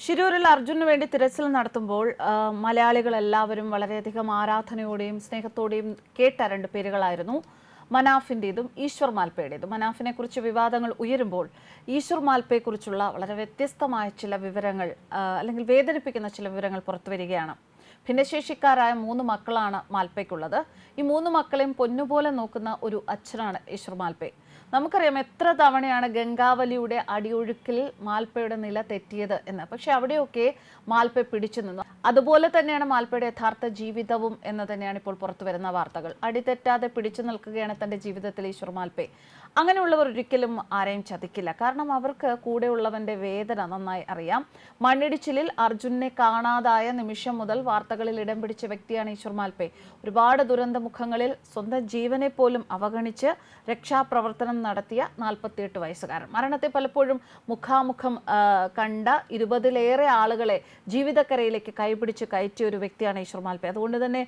ശിരൂരിൽ അർജുനു വേണ്ടി തിരച്ചിൽ നടത്തുമ്പോൾ മലയാളികൾ എല്ലാവരും വളരെയധികം ആരാധനയോടെയും സ്നേഹത്തോടെയും കേട്ട രണ്ട് പേരുകളായിരുന്നു മനാഫിന്റെതും ഈശ്വർ മാൽപ്പയുടേതും മനാഫിനെ കുറിച്ച് വിവാദങ്ങൾ ഉയരുമ്പോൾ ഈശ്വർ മാൽപ്പയെക്കുറിച്ചുള്ള വളരെ വ്യത്യസ്തമായ ചില വിവരങ്ങൾ അല്ലെങ്കിൽ വേദനിപ്പിക്കുന്ന ചില വിവരങ്ങൾ പുറത്തു വരികയാണ്. ഭിന്നശേഷിക്കാരായ മൂന്ന് മക്കളാണ് മാൽപ്പയ്ക്കുള്ളത് ഈ മൂന്ന് മക്കളെയും പൊന്നുപോലെ നോക്കുന്ന ഒരു അച്ഛനാണ് ഈശ്വർ മാൽപ്പെ നമുക്കറിയാം എത്ര തവണയാണ് ഗംഗാവലിയുടെ അടിയൊഴുക്കിൽ മാൽപ്പയുടെ നില തെറ്റിയത് എന്ന്. പക്ഷെ അവിടെയൊക്കെ മാൽപ്പ പിടിച്ചു നിന്നു. അതുപോലെ തന്നെയാണ് മാൽപ്പയുടെ യഥാർത്ഥ ജീവിതവും എന്ന് തന്നെയാണ് ഇപ്പോൾ പുറത്തു വരുന്ന വാർത്തകൾ. അടിതെറ്റാതെ പിടിച്ചു നിൽക്കുകയാണ് തന്റെ ജീവിതത്തിൽ ഈശ്വർ മാൽപ്പെ. അങ്ങനെയുള്ളവർ ഒരിക്കലും ആരെയും ചതിക്കില്ല. കാരണം അവർക്ക് കൂടെയുള്ളവന്റെ വേദന നന്നായി അറിയാം. മണ്ണിടിച്ചിലിൽ അർജുനെ കാണാതായ നിമിഷം മുതൽ വാർത്തകളിൽ ഇടം പിടിച്ച വ്യക്തിയാണ് ഈശ്വർ മാൽപേ. ഒരുപാട് ദുരന്തമുഖങ്ങളിൽ സ്വന്തം ജീവനെ പോലും അവഗണിച്ച് രക്ഷാപ്രവർത്തനം നടത്തിയ നാൽപ്പത്തിയെട്ട് വയസ്സുകാരൻ. മരണത്തെ പലപ്പോഴും മുഖാമുഖം കണ്ട ഇരുപതിലേറെ ആളുകളെ ജീവിതക്കരയിലേക്ക് കൈപിടിച്ച് കയറ്റിയ ഒരു വ്യക്തിയാണ് ഈശ്വർ മാൽപേ. അതുകൊണ്ട് തന്നെ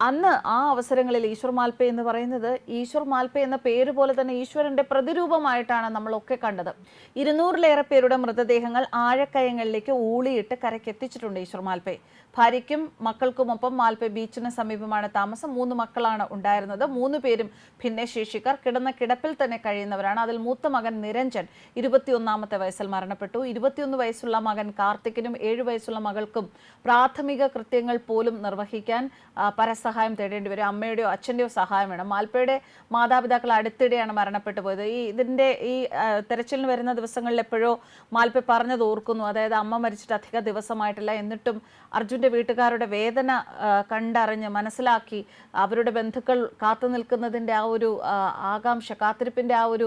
അന്ന് ആ അവസരങ്ങളിൽ ഈശ്വർ മാൽപ്പെ എന്ന് പറയുന്നത് ഈശ്വർ മാൽപ്പെ എന്ന പേര് പോലെ തന്നെ ഈശ്വരന്റെ പ്രതിരൂപമായിട്ടാണ് നമ്മളൊക്കെ കണ്ടത്. ഇരുന്നൂറിലേറെ പേരുടെ മൃതദേഹങ്ങൾ ആഴക്കയങ്ങളിലേക്ക് ഊളിയിട്ട് കരയ്ക്കെത്തിച്ചിട്ടുണ്ട് ഈശ്വർ മാൽപ്പെ ഭാര്യയ്ക്കും മക്കൾക്കുമൊപ്പം മാൽപ്പെ ബീച്ചിന് സമീപമാണ് താമസം. മൂന്ന് മക്കളാണ് ഉണ്ടായിരുന്നത്. മൂന്ന് പേരും ഭിന്നശേഷിക്കാർ. കിടന്ന കിടപ്പിൽ തന്നെ കഴിയുന്നവരാണ്. അതിൽ മൂത്ത മകൻ നിരഞ്ജൻ ഇരുപത്തിയൊന്നാമത്തെ വയസ്സിൽ മരണപ്പെട്ടു. ഇരുപത്തിയൊന്ന് വയസ്സുള്ള മകൻ കാർത്തിക്കിനും ഏഴു വയസ്സുള്ള മകൾക്കും പ്രാഥമിക കൃത്യങ്ങൾ പോലും നിർവഹിക്കാൻ പരസഹായം തേടേണ്ടി വരും. അമ്മയുടെയോ അച്ഛന്റെയോ സഹായം വേണം. മാൽപ്പയുടെ മാതാപിതാക്കൾ അടുത്തിടെയാണ് മരണപ്പെട്ടു പോയത്. ഈ ഇതിന്റെ ഈ തെരച്ചിലിന് വരുന്ന ദിവസങ്ങളിൽ എപ്പോഴോ മാൽപ്പ പറഞ്ഞത് ഓർക്കുന്നു. അതായത് അമ്മ മരിച്ചിട്ട് അധിക ദിവസമായിട്ടില്ല. എന്നിട്ടും അർജുന്റെ വീട്ടുകാരുടെ വേദന കണ്ടറിഞ്ഞ് മനസ്സിലാക്കി അവരുടെ ബന്ധുക്കൾ കാത്തു നിൽക്കുന്നതിന്റെ ആ ഒരു ആകാംക്ഷ കാത്തിരിപ്പിന്റെ ആ ഒരു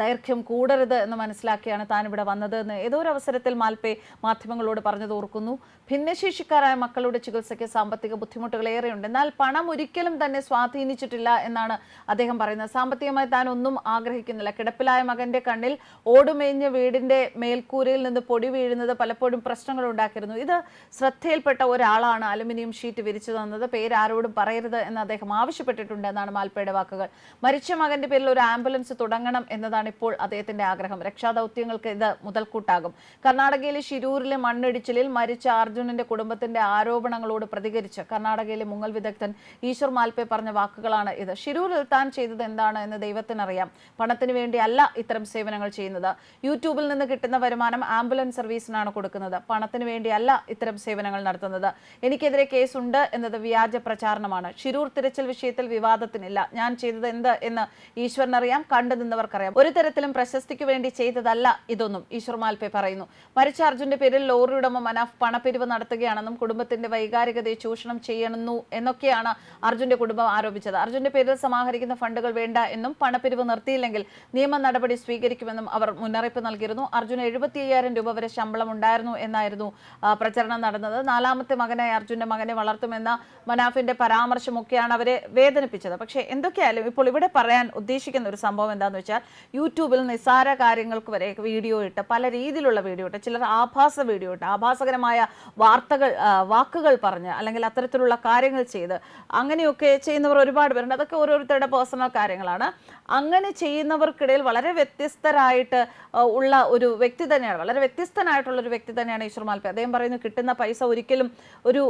ദൈർഘ്യം കൂടരുത് എന്ന് മനസ്സിലാക്കിയാണ് താൻ ഇവിടെ വന്നത് എന്ന് ഏതോ ഒരു അവസരത്തിൽ മാൽപേ മാധ്യമങ്ങളോട് പറഞ്ഞത് ഓർക്കുന്നു. ഭിന്നശേഷിക്കാരായ മക്കളുടെ ചികിത്സയ്ക്ക് സാമ്പത്തിക ബുദ്ധിമുട്ടുകൾ ഏറെയുണ്ട്. എന്നാൽ പണം ഒരിക്കലും തന്നെ സ്വാധീനിച്ചിട്ടില്ല എന്നാണ് അദ്ദേഹം പറയുന്നത്. സാമ്പത്തികമായി താൻ ഒന്നും ആഗ്രഹിക്കുന്നില്ല. കിടപ്പിലായ മകന്റെ കണ്ണിൽ ഓടുമേഞ്ഞ വീടിന്റെ മേൽക്കൂരയിൽ നിന്ന് പൊടി വീഴുന്നത് പലപ്പോഴും പ്രശ്നങ്ങൾ ഉണ്ടാക്കിയിരുന്നു. ഇത് ശ്രദ്ധയിൽപ്പെട്ട ഒരാളാണ് അലുമിനിയം ഷീറ്റ് വിരിച്ചു തന്നത്. പേര് ആരോടും പറയരുത് എന്ന് അദ്ദേഹം ആവശ്യപ്പെട്ടിട്ടുണ്ട് എന്നാണ് മാൽപ്പയുടെ വാക്കുകൾ. മരിച്ച മകന്റെ പേരിൽ ഒരു ആംബുലൻസ് തുടങ്ങണം എന്നതാണ് ഇപ്പോൾ അദ്ദേഹത്തിന്റെ ആഗ്രഹം. രക്ഷാദൗത്യങ്ങൾക്ക് ഇത് മുതൽക്കൂട്ടാകും. കർണാടകയിലെ ശിരൂരിലെ മണ്ണിടിച്ചിലിൽ മരിച്ച അർജുനന്റെ കുടുംബത്തിന്റെ ആരോപണങ്ങളോട് പ്രതികരിച്ച് കർണാടകയിലെ മുങ്ങൽ വിദഗ്ധൻ ഈശ്വർ മാൽപ്പെ പറഞ്ഞ വാക്കുകളാണ് ഇത്. ശിരൂരിൽ താൻ ചെയ്തത് എന്താണ് എന്ന് ദൈവത്തിനറിയാം. പണത്തിന് വേണ്ടിയല്ല ഇത്തരം സേവനങ്ങൾ ചെയ്യുന്നത്. യൂട്യൂബിൽ നിന്ന് കിട്ടുന്ന വരുമാനം ആംബുലൻസ് സർവീസിനാണ് കൊടുക്കുന്നത്. പണത്തിന് വേണ്ടിയല്ല ഇത്തരം സേവനങ്ങൾ നടത്തുന്നത്. എനിക്കെതിരെ കേസുണ്ട് എന്നത് വ്യാജ പ്രചാരണമാണ്. ഷിരൂർ തിരച്ചിൽ വിഷയത്തിൽ വിവാദത്തിനില്ല. ഞാൻ ചെയ്തത് എന്ത് എന്ന് ഈശ്വരനറിയാം കണ്ടു നിന്നവർക്കറിയാം ഒരു തരത്തിലും പ്രശസ്തിക്ക് വേണ്ടി ചെയ്തതല്ല ഇതൊന്നും ഈശ്വർ മാൽപ്പെ പറയുന്നു. മരിച്ച അർജുന്റെ പേരിൽ ലോറി ഉടമ മനാഫ് പണപ്പിരിവ് നടത്തുകയാണെന്നും കുടുംബത്തിന്റെ വൈകാരികതയെ ചൂഷണം ചെയ്യണമെന്നു എന്നൊക്കെയാണ് അർജുന്റെ കുടുംബം ആരോപിച്ചത്. അർജുന്റെ പേരിൽ സമാഹരിക്കുന്ന ഫണ്ടുകൾ വേണ്ട എന്നും പണപ്പിരിവ് നിർത്തിയില്ലെങ്കിൽ നിയമ നടപടി സ്വീകരിക്കുമെന്നും അവർ മുന്നറിയിപ്പ് നൽകിയിരുന്നു. അർജുന് എഴുപത്തി രൂപ വരെ ശമ്പളം ഉണ്ടായിരുന്നു എന്നായിരുന്നു പ്രചരണം നടന്നത്. നാലാമത്തെ മകനായി അർജുന്റെ മകനെ വളർത്തുമെന്ന മനാഫിന്റെ പരാമർശമൊക്കെയാണ് അവരെ വേദനിപ്പിച്ചത്. പക്ഷേ എന്തൊക്കെയായാലും ഇപ്പോൾ ഇവിടെ പറയാൻ ഉദ്ദേശിക്കുന്ന ഒരു സംഭവം എന്താണെന്ന് വെച്ചാൽ യൂട്യൂബിൽ നിസ്സാര കാര്യങ്ങൾക്ക് വരെ വീഡിയോ ഇട്ട് പല രീതിയിലുള്ള വീഡിയോ ഇട്ട് ചിലർ ആഭാസ വീഡിയോ ഇട്ട് ആഭാസകരമായ വാർത്തകൾ വാക്കുകൾ പറഞ്ഞ് അല്ലെങ്കിൽ അത്തരത്തിലുള്ള കാര്യങ്ങൾ ചെയ്ത് അങ്ങനെയൊക്കെ ചെയ്യുന്നവർ ഒരുപാട് പേരുണ്ട്. അതൊക്കെ ഓരോരുത്തരുടെ പേഴ്സണൽ കാര്യങ്ങളാണ്. അങ്ങനെ ചെയ്യുന്നവർക്കിടയിൽ വളരെ വ്യത്യസ്തരായിട്ട് ഉള്ള ഒരു വ്യക്തി തന്നെയാണ് വളരെ വ്യത്യസ്തനായിട്ടുള്ള ഒരു വ്യക്തി തന്നെയാണ് ഈശ്വർ മാൽപ്പി. അദ്ദേഹം പറയുന്നു കിട്ടുന്ന പൈസ ഒരിക്കലും ഒരു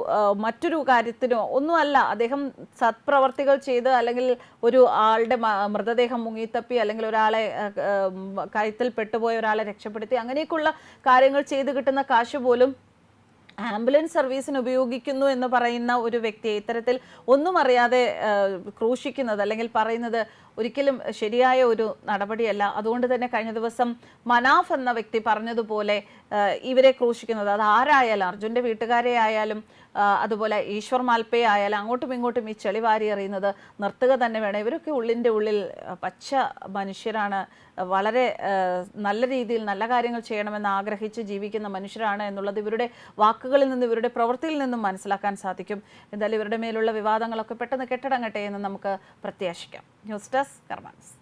മറ്റൊരു കാര്യത്തിനോ ഒന്നുമല്ല. അദ്ദേഹം സത്പ്രവർത്തികൾ ചെയ്ത് അല്ലെങ്കിൽ ഒരു ആളുടെ മൃതദേഹം മുങ്ങിത്തപ്പി അല്ലെങ്കിൽ ഒരാളെ കയത്തിൽ പെട്ടുപോയ ഒരാളെ രക്ഷപ്പെടുത്തി അങ്ങനെയൊക്കെയുള്ള കാര്യങ്ങൾ ചെയ്ത് കിട്ടുന്ന കാശ് പോലും ആംബുലൻസ് സർവീസിന് ഉപയോഗിക്കുന്നു എന്ന് പറയുന്ന ഒരു വ്യക്തിയെ ഇത്തരത്തിൽ ഒന്നും അറിയാതെ ക്രൂശിക്കുന്നത് അല്ലെങ്കിൽ പറയുന്നത് ഒരിക്കലും ശരിയായ ഒരു നടപടിയല്ല. അതുകൊണ്ട് തന്നെ കഴിഞ്ഞ ദിവസം മനാഫ് എന്ന വ്യക്തി പറഞ്ഞതുപോലെ ഇവരെ ക്രൂശിക്കുന്നത്. അത് ആരായാലും അർജുന്റെ വീട്ടുകാരെ ആയാലും അതുപോലെ ഈശ്വർ മാൽപ്പയെ ആയാലും അങ്ങോട്ടും ഇങ്ങോട്ടും ഈ ചെളി വാരി എറിയുന്നത് നിർത്തുക തന്നെ വേണം. ഇവരൊക്കെ ഉള്ളിന്റെ ഉള്ളിൽ പച്ച മനുഷ്യരാണ്. വളരെ നല്ല രീതിയിൽ നല്ല കാര്യങ്ങൾ ചെയ്യണമെന്ന് ആഗ്രഹിച്ച് ജീവിക്കുന്ന മനുഷ്യരാണ് എന്നുള്ളത് ഇവരുടെ വാക്കുകളിൽ നിന്നും ഇവരുടെ പ്രവൃത്തിയിൽ നിന്നും മനസ്സിലാക്കാൻ സാധിക്കും. എന്തായാലും ഇവരുടെ മേലുള്ള വിവാദങ്ങളൊക്കെ പെട്ടെന്ന് കെട്ടടങ്ങട്ടെ എന്ന് നമുക്ക് പ്രത്യാശിക്കാം. News desk കർമാൻസ്